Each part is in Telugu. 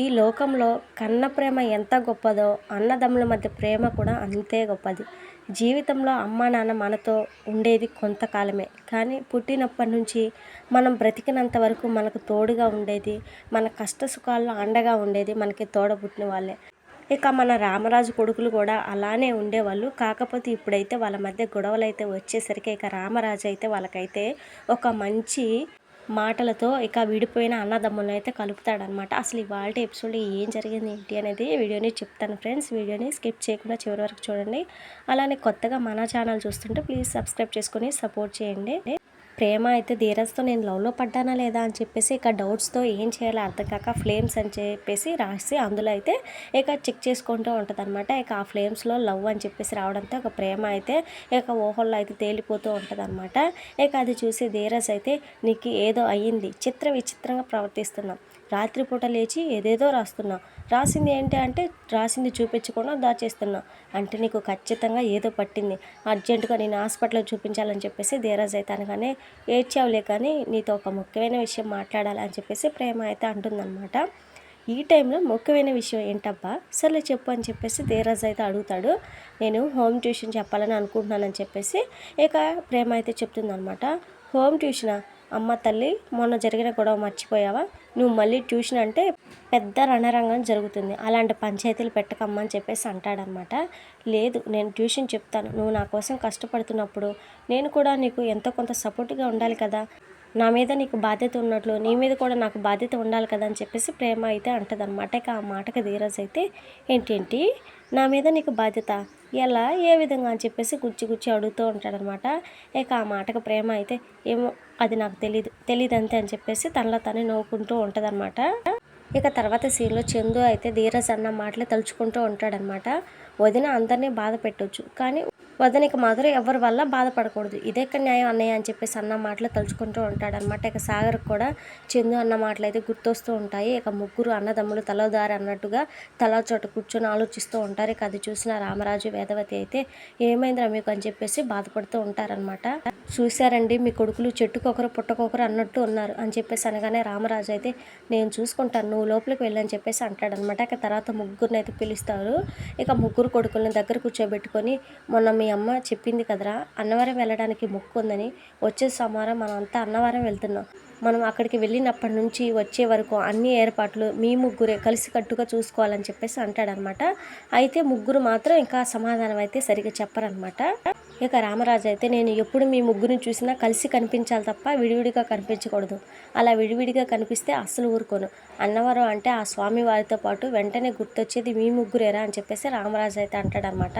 ఈ లోకంలో కన్న ప్రేమ ఎంత గొప్పదో అన్నదమ్ముల మధ్య ప్రేమ కూడా అంతే గొప్పది. జీవితంలో అమ్మ నాన్న మనతో ఉండేది కొంతకాలమే. కానీ పుట్టినప్పటి నుంచి మనం బ్రతికినంత వరకు మనకు తోడుగా ఉండేది మన కష్ట సుఖాల్లో అండగా ఉండేది మనకి తోడబుట్టిన వాళ్ళే. ఇక మన రామరాజు కొడుకులు కూడా అలానే ఉండేవాళ్ళు. కాకపోతే ఇప్పుడైతే వాళ్ళ మధ్య గొడవలు అయితే వచ్చేసరికి ఇక రామరాజు అయితే వాళ్ళకైతే ఒక మంచి మాటలతో ఇక విడిపోయిన అన్నదమ్ములను అయితే కలుపుతాడనమాట అసలు ఇవాళ ఎపిసోడ్ ఏం జరిగింది ఏంటి అనేది వీడియోని చెప్తాను ఫ్రెండ్స్. వీడియోని స్కిప్ చేయకుండా చివరి వరకు చూడండి. అలానే కొత్తగా మన ఛానల్ చూస్తుంటే ప్లీజ్ సబ్స్క్రైబ్ చేసుకొని సపోర్ట్ చేయండి. ప్రేమ అయితే ధీరజ్తో నేను లవ్లో పడ్డానా లేదా అని చెప్పేసి ఇక డౌట్స్తో ఏం చేయాలో అర్థం కాక ఫ్లేమ్స్ అని చెప్పేసి రాసి అందులో అయితే ఇక చెక్ చేసుకుంటూ ఉంటుంది అనమాట ఇక ఆ ఫ్లేమ్స్లో లవ్ అని చెప్పేసి రావడంతో ఒక ప్రేమ అయితే ఇక ఓహోల్లో అయితే తేలిపోతూ ఉంటుంది అనమాట ఇక అది చూసి ధీరజ్ అయితే నీకు ఏదో అయ్యింది. చిత్ర విచిత్రంగా ప్రవర్తిస్తున్నాం. రాత్రిపూట లేచి ఏదేదో రాస్తున్నా. రాసింది ఏంటి అంటే రాసింది చూపించకుండా దాచేస్తున్నా. అంటే నీకు ఖచ్చితంగా ఏదో పట్టింది. అర్జెంటుగా నేను హాస్పిటల్లో చూపించాలని చెప్పేసి ధీరజ్ అయితే అనగానే ఏడ్చావులే కానీ నీతో ఒక ముఖ్యమైన విషయం మాట్లాడాలి అని చెప్పేసి ప్రేమ అయితే అంటుందన్నమాట. ఈ టైంలో ముఖ్యమైన విషయం ఏంటబ్బా? సర్లే చెప్పు అని చెప్పేసి ధీరజ్ అయితే అడుగుతాడు. నేను హోమ్ ట్యూషన్ చెప్పాలని అనుకుంటున్నానని చెప్పేసి ఇక ప్రేమ అయితే చెప్తుందనమాట హోమ్ ట్యూషనా? అమ్మ తల్లి మొన్న జరిగిన గొడవ మర్చిపోయావా? నువ్వు మళ్ళీ ట్యూషన్ అంటే పెద్ద రణరంగం జరుగుతుంది. అలాంటి పంచాయతీలు పెట్టకమ్మా అని చెప్పేసి అంటాడనమాట. లేదు నేను ట్యూషన్ చెప్తాను. నువ్వు నా కోసం కష్టపడుతున్నప్పుడు నేను కూడా నీకు ఎంతో కొంత సపోర్ట్గా ఉండాలి కదా. నా మీద నీకు బాధ్యత ఉన్నట్లు నీ మీద కూడా నాకు బాధ్యత ఉండాలి కదా అని చెప్పేసి ప్రేమ అయితే అంటదనమాట. ఇక ఆ మాటకి ధీరజ్ అయితే ఏంటేంటి నా మీద నీకు బాధ్యత? ఎలా ఏ విధంగా అని చెప్పేసి గుచ్చి గుచ్చి అడుగుతూ ఉంటాడనమాట. ఇక ఆ మాటకు ప్రేమ అయితే ఏమో అది నాకు తెలీదు తెలియదు అంతే అని చెప్పేసి తనలో తనే నవ్వుకుంటూ ఉంటుందన్నమాట ఇక తర్వాత సీన్లో చందు అయితే ధీరజ్ అన్న మాటలు తలుచుకుంటూ ఉంటాడనమాట. వదిన అందరినీ బాధ పెట్టవచ్చు కానీ వదనికి మాత్రం ఎవరి వల్ల బాధపడకూడదు? ఇదెక్కడ న్యాయం అన్నయ్య అని చెప్పేసి అన్న మాటలు తలుచుకుంటూ ఉంటాడనమాట ఇక సాగర్ కూడా చందు అన్న మాటలు అయితే గుర్తొస్తూ ఉంటాయి. ఇక ముగ్గురు అన్నదమ్ములు తలదారి అన్నట్టుగా తల చోట కూర్చొని ఆలోచిస్తూ ఉంటారు. ఇక అది చూసిన రామరాజు వేదవతి అయితే ఏమైందిరా మీకు అని చెప్పేసి బాధపడుతూ ఉంటారనమాట చూశారండి మీ కొడుకులు చెట్టుకొకరు పుట్టకొకరు అన్నట్టు ఉన్నారు అని చెప్పేసి అనగానే రామరాజు అయితే నేను చూసుకుంటాను నువ్వు లోపలికి వెళ్ళని చెప్పేసి అంటాడనమాట. ఇక తర్వాత ముగ్గురిని అయితే పిలుస్తారు. ఇక ముగ్గురు కొడుకులను దగ్గర కూర్చోబెట్టుకొని మొన్న మీ అమ్మ చెప్పింది కదరా అన్నవరం వెళ్ళడానికి మొక్కు ఉందని వచ్చే సోమవారం మనం అంతా అన్నవరం వెళ్తున్నాం. మనం అక్కడికి వెళ్ళినప్పటి నుంచి వచ్చే వరకు అన్ని ఏర్పాట్లు మీ ముగ్గురే కలిసి కట్టుగా చూసుకోవాలని చెప్పేసి అంటాడనమాట. అయితే ముగ్గురు మాత్రం ఇంకా సమాధానం అయితే సరిగ్గా చెప్పరనమాట. ఇక రామరాజు అయితే నేను ఎప్పుడు మీ ముగ్గురిని చూసినా కలిసి కనిపించాలి తప్ప విడివిడిగా కనిపించకూడదు. అలా విడివిడిగా కనిపిస్తే అస్సలు ఊరుకోను. అన్నవరం అంటే ఆ స్వామి వారితో పాటు వెంటనే గుర్తొచ్చేది మీ ముగ్గురేరా అని చెప్పేసి రామరాజు అయితే అంటాడనమాట.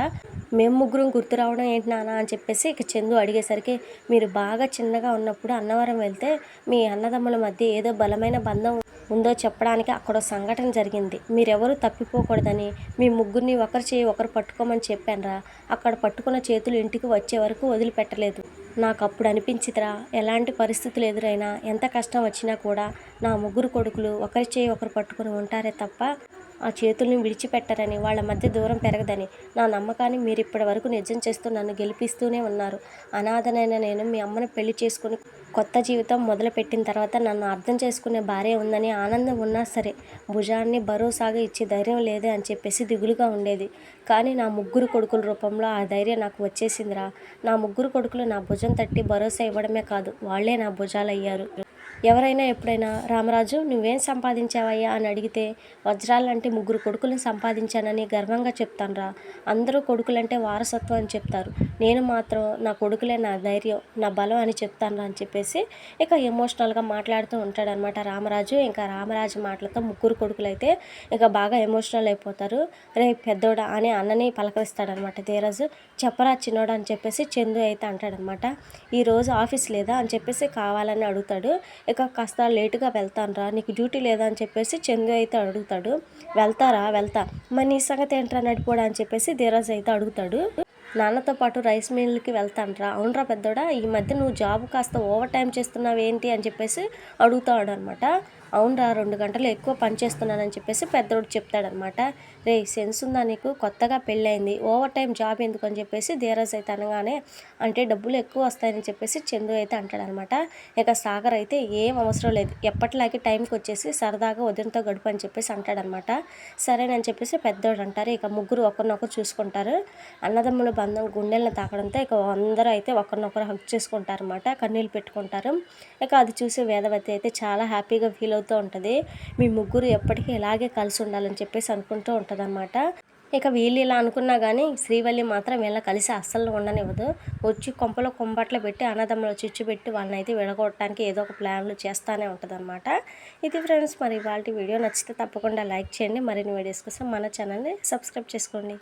మేము ముగ్గురం గుర్తు రావడం ఏంటి నాన్న అని చెప్పేసి ఇక చందు అడిగేసరికి మీరు బాగా చిన్నగా ఉన్నప్పుడు అన్నవరం వెళ్తే మీ అన్నదమ్ముల మధ్య ఏదో బలమైన బంధం ఉందో చెప్పడానికి అక్కడ సంఘటన జరిగింది. మీరెవరు తప్పిపోకూడదని మీ ముగ్గురిని ఒకరు చేయి ఒకరు పట్టుకోమని చెప్పానురా. అక్కడ పట్టుకున్న చేతులు ఇంటికి వచ్చే వరకు వదిలిపెట్టలేదు. నాకు అప్పుడు అనిపించిదిరా ఎలాంటి పరిస్థితులు ఎదురైనా ఎంత కష్టం వచ్చినా కూడా నా ముగ్గురు కొడుకులు ఒకరి చేయి ఒకరు పట్టుకుని ఉంటారే తప్ప ఆ చేతుల్ని విడిచిపెట్టరని వాళ్ళ మధ్య దూరం పెరగదని. నా నమ్మకాన్ని మీరు ఇప్పటి వరకు నిజం చేస్తూ నన్ను గెలిపిస్తూనే ఉన్నారు. అనాథనైన నేను మీ అమ్మని పెళ్ళి చేసుకుని కొత్త జీవితం మొదలుపెట్టిన తర్వాత నన్ను అర్థం చేసుకునే భార్య ఉందని ఆనందం ఉన్నా సరే భుజాన్ని భరోసాగా ఇచ్చే ధైర్యం లేదే అని చెప్పేసి దిగులుగా ఉండేది. కానీ నా ముగ్గురు కొడుకుల రూపంలో ఆ ధైర్యం నాకు వచ్చేసిందిరా. నా ముగ్గురు కొడుకులు నా భుజం తట్టి భరోసా ఇవ్వడమే కాదు వాళ్ళే నా భుజాలయ్యారు. ఎవరైనా ఎప్పుడైనా రామరాజు నువ్వేం సంపాదించావయ్యా? అని అడిగితే వజ్రాలంటే ముగ్గురు కొడుకులను సంపాదించానని గర్వంగా చెప్తానురా. అందరూ కొడుకులంటే వారసత్వం అని చెప్తారు. నేను మాత్రం నా కొడుకులే నా ధైర్యం నా బలం అని చెప్తానురా అని చెప్పేసి ఇక ఎమోషనల్గా మాట్లాడుతూ ఉంటాడనమాట రామరాజు. ఇంకా రామరాజు మాటలతో ముగ్గురు కొడుకులు అయితే ఇక బాగా ఎమోషనల్ అయిపోతారు. రే పెద్దోడా అని అన్నని పలకరిస్తాడనమాట ధీరజు. చెప్పరా చిన్నోడా అని చెప్పేసి చందు అయితే అంటాడనమాట ఈరోజు ఆఫీస్ లేదా? అని చెప్పేసి కావాలని అడుగుతాడు. ఇక కాస్త లేటుగా వెళ్తానురా నీకు డ్యూటీ లేదా అని చెప్పేసి చందు అయితే అడుగుతాడు. వెళ్తారా? వెళ్తా. మరి నీ సంగతి ఏంట్రా నడిపోడా అని చెప్పేసి ధీరజ్ అయితే అడుగుతాడు. నాన్నతో పాటు రైస్ మిల్కి వెళ్తానరా అవునరా పెద్దోడా ఈ మధ్య నువ్వు జాబ్ కాస్త ఓవర్ టైం చేస్తున్నావు ఏంటి అని చెప్పేసి అడుగుతాడు అనమాట అవునరా రెండు గంటలు ఎక్కువ పని చేస్తున్నానని చెప్పేసి పెద్దోడు చెప్తాడనమాట. రే సెన్స్ ఉందా నీకు? కొత్తగా పెళ్ళయింది. ఓవర్ టైం జాబ్ ఎందుకు అని చెప్పేసి ధీరజ్ అయితే అనగానే అంటే డబ్బులు ఎక్కువ వస్తాయని చెప్పేసి చందు అయితే అంటాడనమాట. ఇక సాగర్ అయితే ఏం అవసరం లేదు. ఎప్పటిలాగే టైంకి వచ్చేసి సరదాగా ఉదయంతో గడుపు అని చెప్పేసి అంటాడనమాట. సరేనని చెప్పేసి పెద్దోడు అంటారు. ఇక ముగ్గురు ఒకరినొకరు చూసుకుంటారు. అన్నదమ్ముల బంధం గుండెలను తాకడంతో ఇక అందరూ అయితే ఒకరినొకరు హక్ చేసుకుంటారు అనమాట కన్నీళ్ళు పెట్టుకుంటారు. ఇక అది చూసి వేదవతి అయితే చాలా హ్యాపీగా ఫీల్ అవుతూ ఉంటుంది. మీ ముగ్గురు ఎప్పటికీ ఇలాగే కలిసి ఉండాలని చెప్పేసి అనుకుంటూ ఉంటుంది ఇక వీళ్ళు ఇలా అనుకున్నా కానీ శ్రీవల్లి మాత్రం వీళ్ళ కలిసి అస్సలు ఉండనివ్వదు. వచ్చి కొంపలో కొంబట్లు పెట్టి అన్నదమ్ములు చిచ్చు పెట్టి వాళ్ళని అయితే విడగొట్టడానికి ఏదో ఒక ప్లాన్లు చేస్తూనే ఉంటుందన్నమాట. ఇది ఫ్రెండ్స్ మరి వాళ్ళ వీడియో నచ్చితే తప్పకుండా లైక్ చేయండి. మరిన్ని వీడియోస్ కోసం మన ఛానల్ని సబ్స్క్రైబ్ చేసుకోండి.